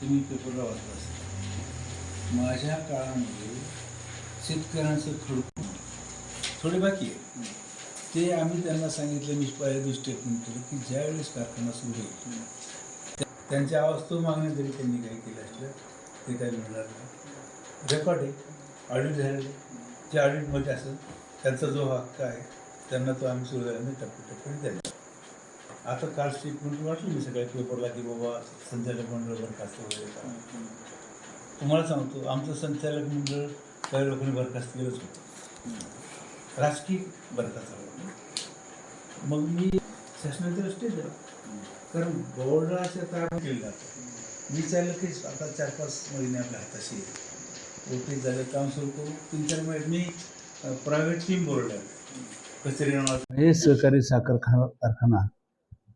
तुम्ही पेपरला वाचला असता माझ्या काळामध्ये शेतकऱ्यांचं खडकून थोडे बाकी आहे. ते आम्ही त्यांना सांगितलं मी पहिल्या स्टेटमेंट केलं की ज्यावेळेस कारखाना सुरू होईल त्यांच्या अवास्तव मागण्या जरी त्यांनी काही केलं असलं ते काही मिळणार नाही. रेकॉर्ड आहे. ऑडिट झालेलं जे ऑडिटमध्ये असेल त्यांचा जो हक्क आहे त्यांना तो आम्ही सुरू झाल्याने टप्प्याटप्प्याने द्यायला आता काल स्टेटमेंट वाटलं मी सगळ्या पेपरला की बाबा संचालक मंडळ बरखास्त वगैरे करा. तुम्हाला सांगतो आमचं संचालक मंडळ काही लोकांनी बरखास्त केलंच होतं. राजकीय बरखास्त मग मी शासनाच्या स्टेज कारण बोर्डाच्या ताब्यात केलं जातं. मी चाललं की आता चार पाच महिने आपल्या हाताशी ओके ओटी झालं काम सुरू करू. तीन चार महिने मी प्रायव्हेट टीम बोर्ड आहे कचेरी हे सहकारी साखर खा कारखाना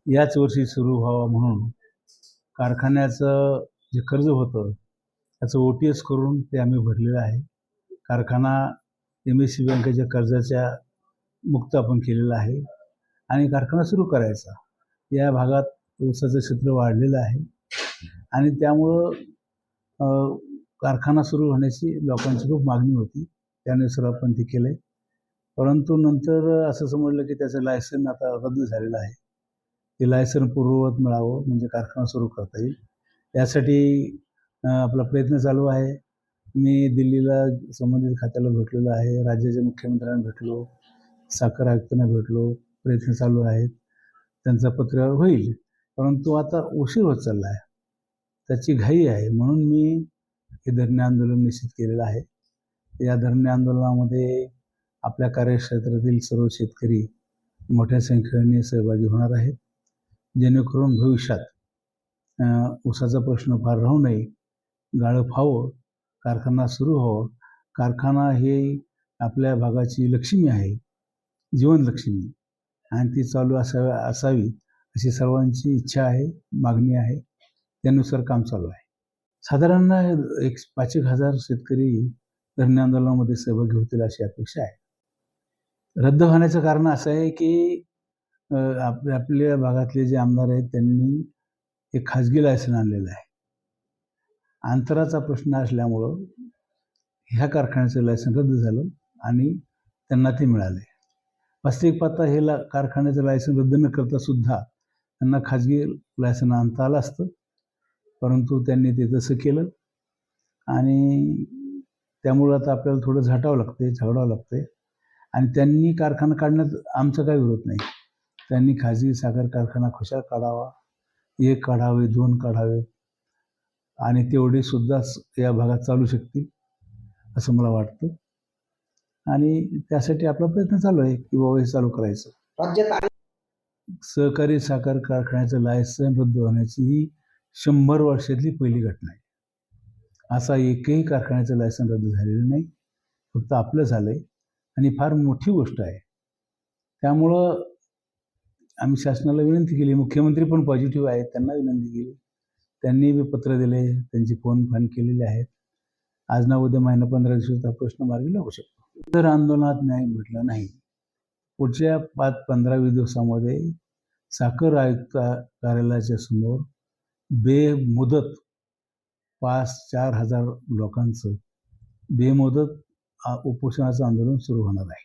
याच वर्षी सुरू व्हावा म्हणून कारखान्याचं जे कर्ज होतं त्याचं ओ टी एस करून ते आम्ही भरलेलं आहे. कारखाना एम एस सी बँकेच्या कर्जाच्या मुक्त आपण केलेला आहे आणि कारखाना सुरू करायचा. या भागात ऊसाचं क्षेत्र वाढलेलं आहे आणि त्यामुळं कारखाना सुरू होण्याची लोकांची खूप मागणी होती. त्याने त्यानुसार आपण ते केलं आहे परंतु नंतर असं समजलं की त्याचं लायसन आता रद्द झालेलं आहे. ते लायसन पूर्ववत मिळावं म्हणजे कारखाना सुरू करता येईल. यासाठी आपला प्रयत्न चालू आहे. मी दिल्लीला संबंधित खात्याला भेटलेलो आहे. राज्याच्या मुख्यमंत्र्यांना भेटलो. साखर आयुक्तांना भेटलो. प्रयत्न चालू आहेत. त्यांचा पत्रावर होईल. परंतु आता उशीर होत चालला आहे त्याची घाई आहे. म्हणून मी हे धरणे आंदोलन निश्चित केलेलं आहे. या धरणे आंदोलनामध्ये आपल्या कार्यक्षेत्रातील सर्व शेतकरी मोठ्या संख्येने सहभागी होणार आहेत. जेणेकरून भविष्यात ऊसाचा प्रश्न फार राहू नये गाळं फावं कारखाना सुरू व्हावं. कारखाना हे आपल्या भागाची लक्ष्मी आहे जीवनलक्ष्मी आणि ती चालू असावी असावी अशी सर्वांची इच्छा आहे मागणी आहे. त्यानुसार काम चालू आहे. साधारण एक पाच एक हजार शेतकरी धरणे आंदोलनामध्ये सहभागी होतील अशी अपेक्षा आहे. रद्द होण्याचं कारण असं आहे की आप आपल्या भागातले जे आमदार आहेत त्यांनी एक खाजगी लायसन आणलेलं आहे. अंतराचा प्रश्न असल्यामुळं ह्या कारखान्याचं लायसन रद्द झालं आणि त्यांना ते मिळाले. वास्तविक पाहता हे ला कारखान्याचं लायसन रद्द न करता सुद्धा त्यांना खाजगी लायसन आणता आलं असतं. परंतु त्यांनी ते तसं केलं आणि त्यामुळं आता आपल्याला थोडं झाटावं लागते झगडावं लागते आणि त्यांनी कारखाना काढण्यात आमचा काही विरोध नाही. त्यांनी खाजगी साखर कारखाना खुशाल काढावा एक काढावे दोन काढावे आणि तेवढे सुद्धाच या भागात चालू शकतील असं मला वाटतं. आणि त्यासाठी आपला प्रयत्न चालू आहे की बाबा हे चालू करायचं. राज्यात सहकारी साखर कारखान्याचं लायसन रद्द होण्याची ही शंभर वर्षातली पहिली घटना आहे. असा एकही कारखान्याचं लायसन रद्द झालेलं नाही. फक्त आपलं झालं आहे आणि फार मोठी गोष्ट आहे. त्यामुळं आम्ही शासनाला विनंती केली. मुख्यमंत्री पण पॉझिटिव्ह आहेत. त्यांना विनंती केली. त्यांनी बी पत्र दिले. त्यांची फोन फान केलेले आहेत. आज ना उद्या महिना पंधरा दिवसात हा प्रश्न मार्गी लागू शकतो. जर आंदोलनात न्याय भेटला नाही. पुढच्या पाच पंधरावीस दिवसामध्ये साखर आयुक्त कार्यालयाच्या समोर बेमुदत पाच चार हजार लोकांचं बेमुदत उपोषणाचं आंदोलन सुरू होणार आहे.